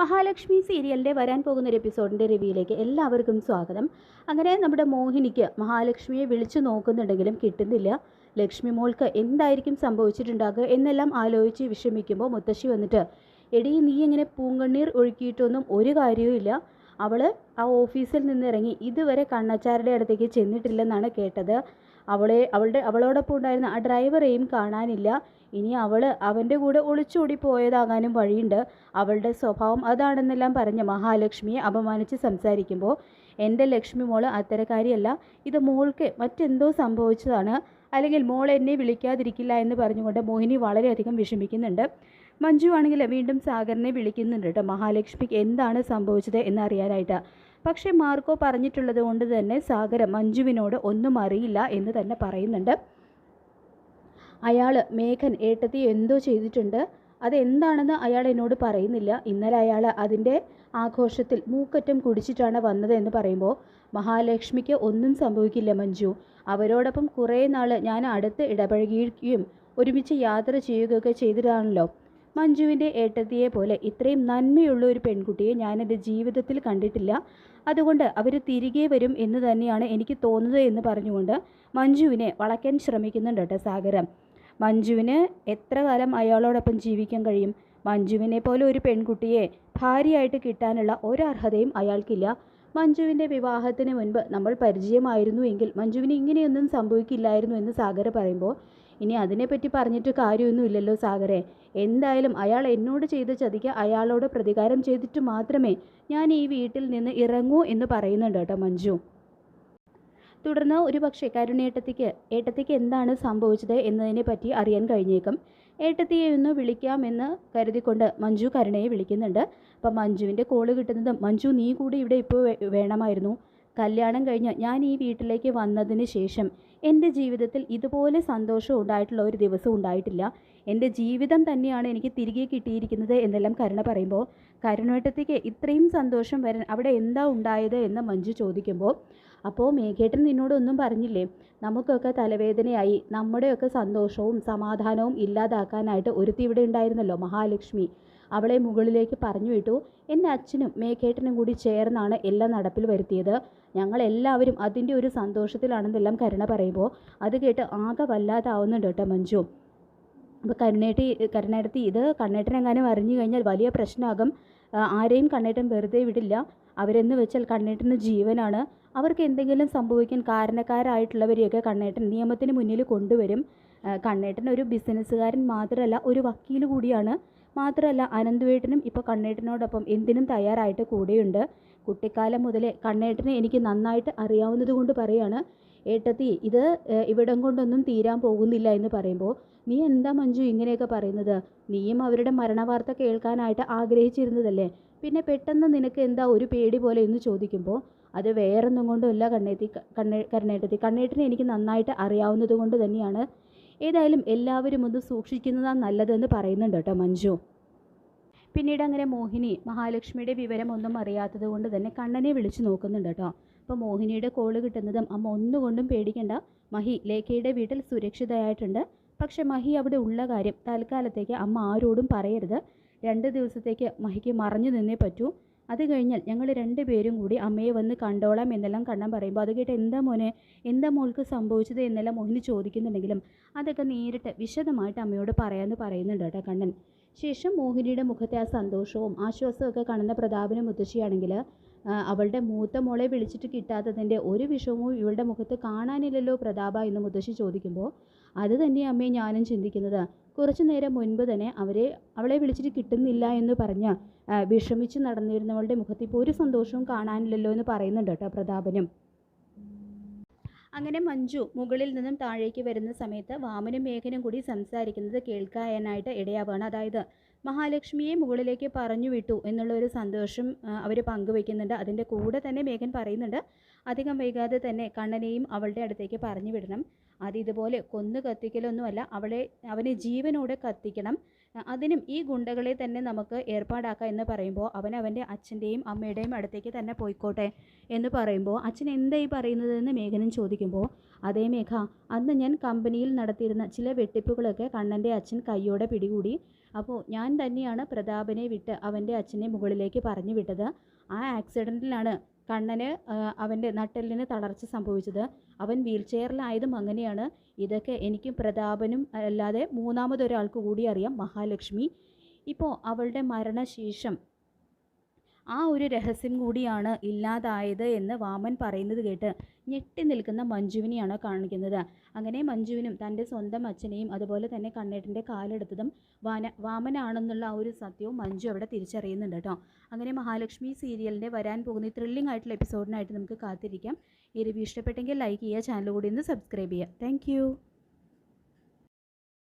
മഹാലക്ഷ്മി സീരിയലിന്റെ വരാൻ പോകുന്ന ഒരു എപ്പിസോഡിന്റെ റിവ്യൂയിലേക്ക് എല്ലാവർക്കും സ്വാഗതം. അങ്ങനെ നമ്മുടെ മോഹിനിക്ക് മഹാലക്ഷ്മിയെ വിളിച്ചു നോക്കുന്നുണ്ടെങ്കിലും കിട്ടുന്നില്ല. ലക്ഷ്മി മോൾക്ക് എന്തായിരിക്കും സംഭവിച്ചിട്ടുണ്ടാകുക എന്നെല്ലാം ആലോചിച്ച് വിഷമിക്കുമ്പോൾ മുത്തശ്ശി വന്നിട്ട് എടീ നീ ഇങ്ങനെ പൂങ്കണ്ണീർ ഒഴുക്കിയിട്ടൊന്നും ഒരു കാര്യവും അവൾ ആ ഓഫീസിൽ നിന്നിറങ്ങി ഇതുവരെ കണ്ണച്ചാരുടെ അടുത്തേക്ക് ചെന്നിട്ടില്ലെന്നാണ് കേട്ടത്. അവളെ അവളുടെ അവളോടൊപ്പം ഉണ്ടായിരുന്ന ആ ഡ്രൈവറെയും കാണാനില്ല. ഇനി അവൾ അവന്റെ കൂടെ ഒളിച്ചോടി പോയതാകാനും വഴിയുണ്ട്. അവളുടെ സ്വഭാവം അതാണെന്നെല്ലാം പറഞ്ഞ് മഹാലക്ഷ്മിയെ അപമാനിച്ച് സംസാരിക്കുമ്പോൾ എന്റെ ലക്ഷ്മി മോൾ അത്തരക്കാരിയല്ല. ഇത് മോൾക്ക് മറ്റെന്തോ സംഭവിച്ചതാണ്. അല്ലെങ്കിൽ മോൾ എന്നെ വിളിക്കാതിരിക്കില്ല എന്ന് പറഞ്ഞുകൊണ്ട് മോഹിനി വളരെയധികം വിഷമിക്കുന്നുണ്ട്. മഞ്ജു ആണെങ്കിൽ വീണ്ടും സാഗറിനെ വിളിക്കുന്നുണ്ട് കേട്ടോ. മഹാലക്ഷ്മിക്ക് എന്താണ് സംഭവിച്ചത് എന്നറിയാനായിട്ട്. പക്ഷേ മാർക്കോ പറഞ്ഞിട്ടുള്ളത് കൊണ്ട് തന്നെ സാഗർ മഞ്ജുവിനോട് ഒന്നും അറിയില്ല എന്ന് തന്നെ പറയുന്നുണ്ട്. അയാൾ മേഘൻ ഏട്ടത്തി എന്തോ ചെയ്തിട്ടുണ്ട്. അതെന്താണെന്ന് അയാൾ എന്നോട് പറയുന്നില്ല. ഇന്നലെ അയാൾ അതിന്റെ ആഘോഷത്തിൽ മൂക്കറ്റം കുടിച്ചിട്ടാണ് വന്നത് എന്ന് പറയുമ്പോൾ മഹാലക്ഷ്മിക്ക് ഒന്നും സംഭവിക്കില്ല മഞ്ജു. അവരോടൊപ്പം കുറേ നാൾ ഞാൻ അടുത്ത് ഇടപഴകിയിരിക്കുകയും ഒരുമിച്ച് യാത്ര ചെയ്യുകയൊക്കെ ചെയ്തിട്ടാണല്ലോ മഞ്ജുവിന്റെ ഏട്ടത്തിയെ പോലെ ഇത്രയും നന്മയുള്ള ഒരു പെൺകുട്ടിയെ ഞാൻ എന്റെ ജീവിതത്തിൽ കണ്ടിട്ടില്ല. അതുകൊണ്ട് അവർ തിരികെ വരും എന്ന് തന്നെയാണ് എനിക്ക് തോന്നുന്നത് എന്ന് പറഞ്ഞുകൊണ്ട് മഞ്ജുവിനെ വളയ്ക്കാൻ ശ്രമിക്കുന്നുണ്ട് കേട്ടോ സാഗരം. മഞ്ജുവിന് എത്ര കാലം അയാളോടൊപ്പം ജീവിക്കാൻ കഴിയും? മഞ്ജുവിനെ പോലെ ഒരു പെൺകുട്ടിയെ ഭാര്യയായിട്ട് കിട്ടാനുള്ള ഒരർഹതയും അയാൾക്കില്ല. മഞ്ജുവിന്റെ വിവാഹത്തിന് മുൻപ് നമ്മൾ പരിചയമായിരുന്നു എങ്കിൽ മഞ്ജുവിന് ഇങ്ങനെയൊന്നും സംഭവിക്കില്ലായിരുന്നു എന്ന് സാഗർ പറയുമ്പോൾ ഇനി അതിനെപ്പറ്റി പറഞ്ഞിട്ട് കാര്യമൊന്നുമില്ലല്ലോ സാഗരെ എന്തായാലും അയാൾ എന്നോട് ചെയ്ത ചതിക്ക് അയാളോട് പ്രതികാരം ചെയ്തിട്ട് മാത്രമേ ഞാൻ ഈ വീട്ടിൽ നിന്ന് ഇറങ്ങൂ എന്ന് പറയുന്നുണ്ട് കേട്ടോ മഞ്ജു. തുടർന്ന് ഒരു പക്ഷേ കരുണേട്ടത്തിക്ക് ഏട്ടത്തിക്ക് എന്താണ് സംഭവിച്ചത് എന്നതിനെ പറ്റി അറിയാൻ കഴിഞ്ഞേക്കും. ഏട്ടത്തിയെ ഒന്ന് വിളിക്കാമെന്ന് കരുതിക്കൊണ്ട് മഞ്ജു കരുണയെ വിളിക്കുന്നുണ്ട്. അപ്പം മഞ്ജുവിന്റെ കോൾ കിട്ടുന്നതും മഞ്ജു നീ കൂടി ഇവിടെ ഇപ്പോൾ വേണമായിരുന്നു. കല്യാണം കഴിഞ്ഞ് ഞാൻ ഈ വീട്ടിലേക്ക് വന്നതിന് ശേഷം എന്റെ ജീവിതത്തിൽ ഇതുപോലെ സന്തോഷം ഉണ്ടായിട്ടുള്ള ഒരു ദിവസം ഉണ്ടായിട്ടില്ല. എന്റെ ജീവിതം തന്നെയാണ് എനിക്ക് തിരികെ കിട്ടിയിരിക്കുന്നത് എന്നെല്ലാം കരുണ പറയുമ്പോൾ കരുണേട്ടത്തേക്ക് ഇത്രയും സന്തോഷം വരാൻ അവിടെ എന്താ ഉണ്ടായത് എന്ന് മഞ്ജു ചോദിക്കുമ്പോൾ അപ്പോൾ മേഘേട്ടൻ നിന്നോടൊന്നും പറഞ്ഞില്ലേ? നമുക്കൊക്കെ തലവേദനയായി. നമ്മുടെയൊക്കെ സന്തോഷവും സമാധാനവും ഇല്ലാതാക്കാനായിട്ട് ഒരുത്തി ഇവിടെ ഉണ്ടായിരുന്നല്ലോ മഹാലക്ഷ്മി. അവളെ മുകളിലേക്ക് പറഞ്ഞു വിട്ടു. എന്റെ അച്ഛനും മേക്കേട്ടനും കൂടി ചേർന്നാണ് എല്ലാം നടപ്പിൽ വരുത്തിയത്. ഞങ്ങളെല്ലാവരും അതിന്റെ ഒരു സന്തോഷത്തിലാണെന്നെല്ലാം കരുണ പറയുമ്പോൾ അത് കേട്ട് ആകെ വല്ലാതാവുന്നുണ്ട് കേട്ടോ മഞ്ജു. അപ്പോൾ കരുണേട്ടി കരുണേടത്തി ഇത് കണ്ണേട്ടനെങ്ങാനും അറിഞ്ഞു കഴിഞ്ഞാൽ വലിയ പ്രശ്നമാകും. ആരെയും കണ്ണേട്ടൻ വെറുതെ വിടില്ല. അവരെന്ന് വെച്ചാൽ കണ്ണേട്ടന് ജീവനാണ്. അവർക്ക് എന്തെങ്കിലും സംഭവിക്കാൻ കാരണക്കാരായിട്ടുള്ളവരെയൊക്കെ കണ്ണേട്ടൻ നിയമത്തിന് മുന്നിൽ കൊണ്ടുവരും. കണ്ണേട്ടൻ ഒരു ബിസിനസ്സുകാരൻ മാത്രമല്ല ഒരു വക്കീൽ കൂടിയാണ്. മാത്രമല്ല അനന്തുവേട്ടനും ഇപ്പോൾ കണ്ണേട്ടനോടൊപ്പം എന്തിനും തയ്യാറായിട്ട് കൂടെയുണ്ട്. കുട്ടിക്കാലം മുതലേ കണ്ണേട്ടനെ എനിക്ക് നന്നായിട്ട് അറിയാവുന്നത് കൊണ്ട് പറയാണ് ഏട്ടത്തി ഇത് ഇവിടം കൊണ്ടൊന്നും തീരാൻ പോകുന്നില്ല എന്ന് പറയുമ്പോൾ നീ എന്താ മഞ്ജു ഇങ്ങനെയൊക്കെ പറയുന്നത്? നീയും അവരുടെ മരണവാർത്ത കേൾക്കാനായിട്ട് ആഗ്രഹിച്ചിരുന്നതല്ലേ? പിന്നെ പെട്ടെന്ന് നിനക്ക് എന്താ ഒരു പേടി പോലെ എന്ന് ചോദിക്കുമ്പോൾ അത് വേറൊന്നും കൊണ്ടുമല്ല കണ്ണേത്തി കണ്ണേ കരുണേട്ടത്തി. കണ്ണേട്ടനെ എനിക്ക് നന്നായിട്ട് അറിയാവുന്നത് കൊണ്ട് തന്നെയാണ് ഏതായാലും എല്ലാവരും ഒന്ന് സൂക്ഷിക്കുന്നതാണ് നല്ലതെന്ന് പറയുന്നുണ്ട് കേട്ടോ മഞ്ജു. പിന്നീട് അങ്ങനെ മോഹിനി മഹാലക്ഷ്മിയുടെ വിവരം ഒന്നും അറിയാത്തത് കൊണ്ട് തന്നെ കണ്ണനെ വിളിച്ചു നോക്കുന്നുണ്ട് കേട്ടോ. അപ്പോൾ മോഹിനിയുടെ കോൾ കിട്ടുന്നതും അമ്മ ഒന്നുകൊണ്ടും പേടിക്കണ്ട. മഹി ലേഖയുടെ വീട്ടിൽ സുരക്ഷിതയായിട്ടുണ്ട്. പക്ഷേ മഹി അവിടെ ഉള്ള കാര്യം തൽക്കാലത്തേക്ക് അമ്മ ആരോടും പറയരുത്. രണ്ട് ദിവസത്തേക്ക് മഹിക്ക് മറഞ്ഞു നിന്നേ പറ്റൂ. അത് കഴിഞ്ഞാൽ ഞങ്ങൾ രണ്ടുപേരും കൂടി അമ്മയെ വന്ന് കണ്ടോളാം എന്നെല്ലാം കണ്ണൻ പറയുമ്പോൾ അത് കേട്ട് എന്താ മോനെ എന്താ മോൾക്ക് സംഭവിച്ചത് എന്നെല്ലാം മോഹിനി ചോദിക്കുന്നുണ്ടെങ്കിലും അതൊക്കെ നേരിട്ട് വിശദമായിട്ട് അമ്മയോട് പറയാമെന്ന് പറയുന്നുണ്ട് കേട്ടോ കണ്ണൻ. ശേഷം മോഹിനിയുടെ മുഖത്തെ ആ സന്തോഷവും ആശ്വാസമൊക്കെ കാണുന്ന പ്രതാപനും മുത്തശ്ശിയാണെങ്കിൽ അവളുടെ മൂത്ത മോളെ വിളിച്ചിട്ട് കിട്ടാത്തതിന്റെ ഒരു വിഷമവും ഇവളുടെ മുഖത്ത് കാണാനില്ലല്ലോ പ്രതാപ എന്ന് മുത്തശ്ശി ചോദിക്കുമ്പോൾ അത് തന്നെ അമ്മയെ ഞാനും ചിന്തിക്കുന്നത്. കുറച്ചു നേരം മുൻപ് തന്നെ അവരെ അവളെ വിളിച്ചിട്ട് കിട്ടുന്നില്ല എന്ന് പറഞ്ഞ് വിഷമിച്ച് നടന്നിരുന്നവളുടെ മുഖത്ത് ഇപ്പോൾ ഒരു സന്തോഷവും കാണാനില്ലല്ലോ എന്ന് പറയുന്നുണ്ട് കേട്ടോ പ്രതാപനും. അങ്ങനെ മഞ്ജു മുകളിൽ നിന്നും താഴേക്ക് വരുന്ന സമയത്ത് വാമനും മേഘനും കൂടി സംസാരിക്കുന്നത് കേൾക്കാനായിട്ട് ഇടയാവുകയാണ് അതായത് മഹാലക്ഷ്മിയെ മുകളിലേക്ക് പറഞ്ഞു വിട്ടു എന്നുള്ള ഒരു സന്തോഷം അവർ പങ്കുവെക്കുന്നുണ്ട് അതിന്റെ കൂടെ തന്നെ മേഘൻ പറയുന്നുണ്ട് അധികം വൈകാതെ തന്നെ കണ്ണനെയും അവളുടെ അടുത്തേക്ക് പറഞ്ഞു വിടണം അത് ഇതുപോലെ കൊന്നു കത്തിക്കലൊന്നുമല്ല. അവളെ അവനെ ജീവനോടെ കത്തിക്കണം. അതിനും ഈ ഗുണ്ടകളെ തന്നെ നമുക്ക് ഏർപ്പാടാക്കാം എന്ന് പറയുമ്പോൾ അവൻ അവന്റെ അച്ഛന്റെയും അമ്മയുടെയും അടുത്തേക്ക് തന്നെ പോയിക്കോട്ടെ എന്ന് പറയുമ്പോൾ അച്ഛൻ എന്തായി പറയുന്നതെന്ന് മേഘനും ചോദിക്കുമ്പോൾ അതേ മേഘ അന്ന് ഞാൻ കമ്പനിയിൽ നടത്തിയിരുന്ന ചില വെട്ടിപ്പുകളൊക്കെ കണ്ണന്റെ അച്ഛൻ കയ്യോടെ പിടികൂടി. അപ്പോൾ ഞാൻ തന്നെയാണ് പ്രതാപനെ വിട്ട് അവന്റെ അച്ഛനെ മുകളിലേക്ക് പറഞ്ഞു വിട്ടത്. ആ ആക്സിഡന്റിലാണ് കണ്ണന് അവന്റെ നട്ടെല്ലിന് തളർച്ച സംഭവിച്ചത്. അവൻ വീൽ ചെയറിലായതും അങ്ങനെയാണ്. ഇതൊക്കെ എനിക്കും പ്രതാപനും അല്ലാതെ മൂന്നാമതൊരാൾക്ക് കൂടി അറിയാം മഹാലക്ഷ്മി. ഇപ്പോൾ അവളുടെ മരണശേഷം ആ ഒരു രഹസ്യം കൂടിയാണ് ഇല്ലാതായത് എന്ന് വാമൻ പറയുന്നത് കേട്ട് ഞെട്ടി നിൽക്കുന്ന മഞ്ജുവിനെയാണ് കാണിക്കുന്നത്. അങ്ങനെ മഞ്ജുവിനും തന്റെ സ്വന്തം അച്ഛനെയും അതുപോലെ തന്നെ കണ്ണേട്ടന്റെ കാലെടുത്തതും വാന വാമനാണെന്നുള്ള ആ ഒരു സത്യവും മഞ്ജു അവിടെ തിരിച്ചറിയുന്നുണ്ട് കേട്ടോ. അങ്ങനെ മഹാലക്ഷ്മി സീരിയലിന്റെ വരാൻ പോകുന്ന ഈ ത്രില്ലിംഗ് ആയിട്ടുള്ള എപ്പിസോഡിനായിട്ട് നമുക്ക് കാത്തിരിക്കാം. ഈ റിവ്യൂ ഇഷ്ടപ്പെട്ടെങ്കിൽ ലൈക്ക് ചെയ്യുക ചാനൽ കൂടി ഒന്ന് സബ്സ്ക്രൈബ് ചെയ്യുക. താങ്ക്